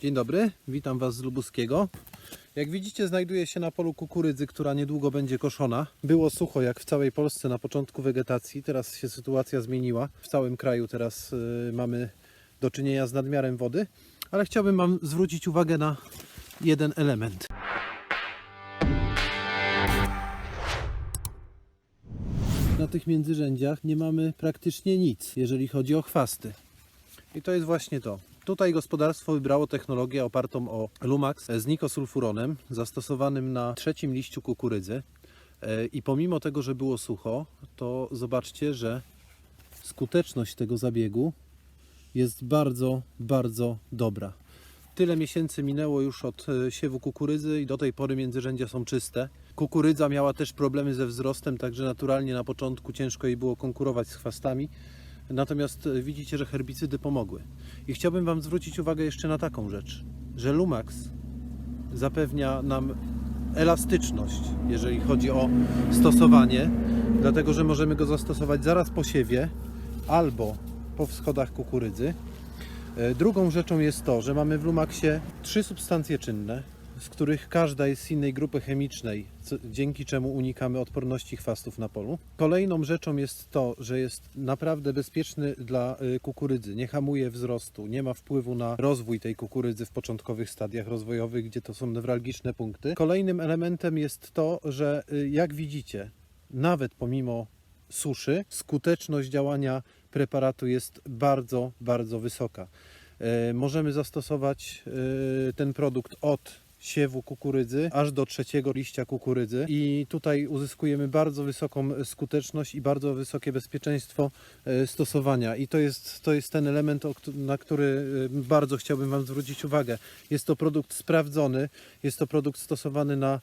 Dzień dobry, witam Was z Lubuskiego. Jak widzicie, znajduję się na polu kukurydzy, która niedługo będzie koszona. Było sucho jak w całej Polsce na początku wegetacji, teraz się sytuacja zmieniła. W całym kraju teraz y, mamy do czynienia z nadmiarem wody, ale chciałbym Wam zwrócić uwagę na jeden element. Na tych międzyrzędziach nie mamy praktycznie nic, jeżeli chodzi o chwasty. I to jest właśnie to. Tutaj gospodarstwo wybrało technologię opartą o Lumax z nikosulfuronem zastosowanym na trzecim liściu kukurydzy. E, I pomimo tego, że było sucho, to zobaczcie, że skuteczność tego zabiegu jest bardzo, bardzo dobra. Tyle miesięcy minęło już od e, siewu kukurydzy i do tej pory międzyrzędzia są czyste. Kukurydza miała też problemy ze wzrostem, także naturalnie na początku ciężko jej było konkurować z chwastami. Natomiast e, widzicie, że herbicydy pomogły. I chciałbym Wam zwrócić uwagę jeszcze na taką rzecz, że Lumax zapewnia nam elastyczność, jeżeli chodzi o stosowanie, dlatego że możemy go zastosować zaraz po siewie albo po wschodach kukurydzy. E, Drugą rzeczą jest to, że mamy w Lumaxie trzy substancje czynne, z których każda jest z innej grupy chemicznej, dzięki czemu unikamy odporności chwastów na polu. Kolejną rzeczą jest to, że jest naprawdę bezpieczny dla y, kukurydzy, nie hamuje wzrostu, nie ma wpływu na rozwój tej kukurydzy w początkowych stadiach rozwojowych, gdzie to są newralgiczne punkty. Kolejnym elementem jest to, że y, jak widzicie, nawet pomimo suszy, skuteczność działania preparatu jest bardzo, bardzo wysoka. E, Możemy zastosować ten produkt od siewu kukurydzy aż do trzeciego liścia kukurydzy i tutaj uzyskujemy bardzo wysoką skuteczność i bardzo wysokie bezpieczeństwo e, stosowania i to jest, to jest ten element, na który e, bardzo chciałbym Wam zwrócić uwagę. Jest to produkt sprawdzony, jest to produkt stosowany na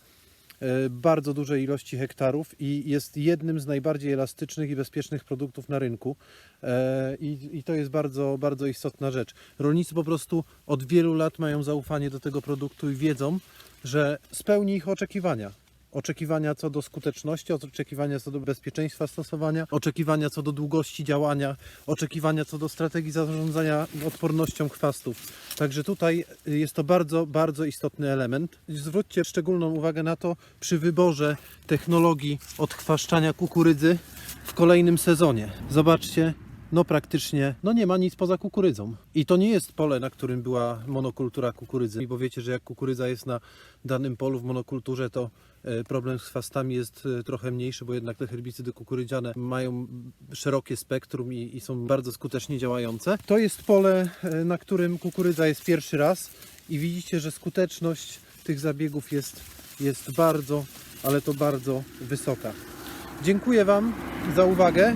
bardzo dużej ilości hektarów i jest jednym z najbardziej elastycznych i bezpiecznych produktów na rynku. E, I, I to jest bardzo, bardzo istotna rzecz. Rolnicy po prostu od wielu lat mają zaufanie do tego produktu i wiedzą, że spełni ich oczekiwania. Oczekiwania co do skuteczności, oczekiwania co do bezpieczeństwa stosowania, oczekiwania co do długości działania, oczekiwania co do strategii zarządzania odpornością chwastów. Także tutaj jest to bardzo, bardzo istotny element. Zwróćcie szczególną uwagę na to przy wyborze technologii odchwaszczania kukurydzy w kolejnym sezonie. Zobaczcie, no praktycznie no nie ma nic poza kukurydzą. I to nie jest pole, na którym była monokultura kukurydzy, bo wiecie, że jak kukurydza jest na danym polu w monokulturze, to e, problem z chwastami jest e, trochę mniejszy, bo jednak te herbicydy kukurydziane mają szerokie spektrum i, i są bardzo skutecznie działające. To jest pole, e, na którym kukurydza jest pierwszy raz i widzicie, że skuteczność tych zabiegów jest, jest bardzo, ale to bardzo wysoka. Dziękuję Wam za uwagę